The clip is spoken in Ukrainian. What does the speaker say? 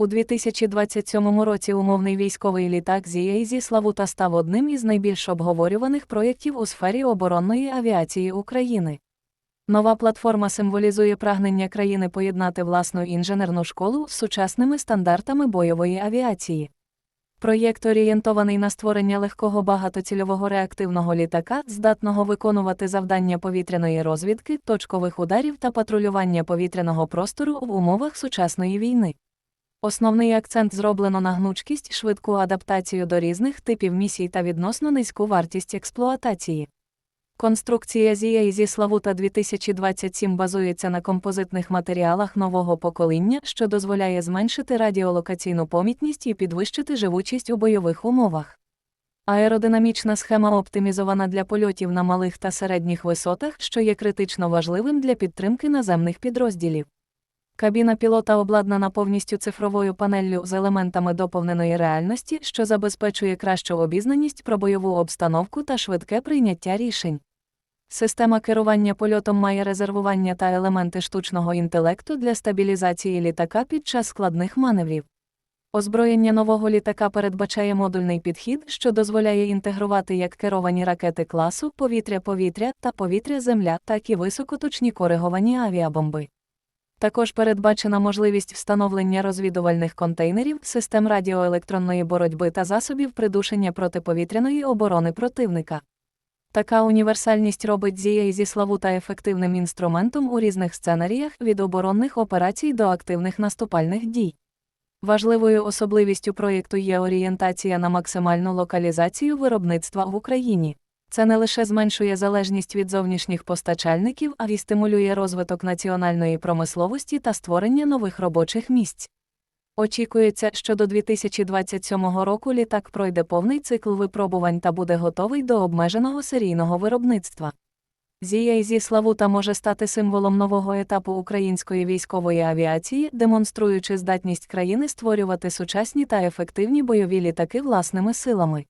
У 2027 році умовний військовий літак зі Славута став одним із найбільш обговорюваних проєктів у сфері оборонної авіації України. Нова платформа символізує прагнення країни поєднати власну інженерну школу з сучасними стандартами бойової авіації. Проєкт орієнтований на створення легкого багатоцільового реактивного літака, здатного виконувати завдання повітряної розвідки, точкових ударів та патрулювання повітряного простору в умовах сучасної війни. Основний акцент зроблено на гнучкість, швидку адаптацію до різних типів місій та відносно низьку вартість експлуатації. Конструкція ZA зі Славута 2027 базується на композитних матеріалах нового покоління, що дозволяє зменшити радіолокаційну помітність і підвищити живучість у бойових умовах. Аеродинамічна схема оптимізована для польотів на малих та середніх висотах, що є критично важливим для підтримки наземних підрозділів. Кабіна пілота обладнана повністю цифровою панеллю з елементами доповненої реальності, що забезпечує кращу обізнаність про бойову обстановку та швидке прийняття рішень. Система керування польотом має резервування та елементи штучного інтелекту для стабілізації літака під час складних маневрів. Озброєння нового літака передбачає модульний підхід, що дозволяє інтегрувати як керовані ракети класу повітря-повітря та повітря-земля, так і високоточні кориговані авіабомби. Також передбачена можливість встановлення розвідувальних контейнерів, систем радіоелектронної боротьби та засобів придушення протиповітряної оборони противника. Така універсальність робить ZA зі Славута ефективним інструментом у різних сценаріях від оборонних операцій до активних наступальних дій. Важливою особливістю проєкту є орієнтація на максимальну локалізацію виробництва в Україні. Це не лише зменшує залежність від зовнішніх постачальників, а й стимулює розвиток національної промисловості та створення нових робочих місць. Очікується, що до 2027 року літак пройде повний цикл випробувань та буде готовий до обмеженого серійного виробництва. ZA зі Славута може стати символом нового етапу української військової авіації, демонструючи здатність країни створювати сучасні та ефективні бойові літаки власними силами.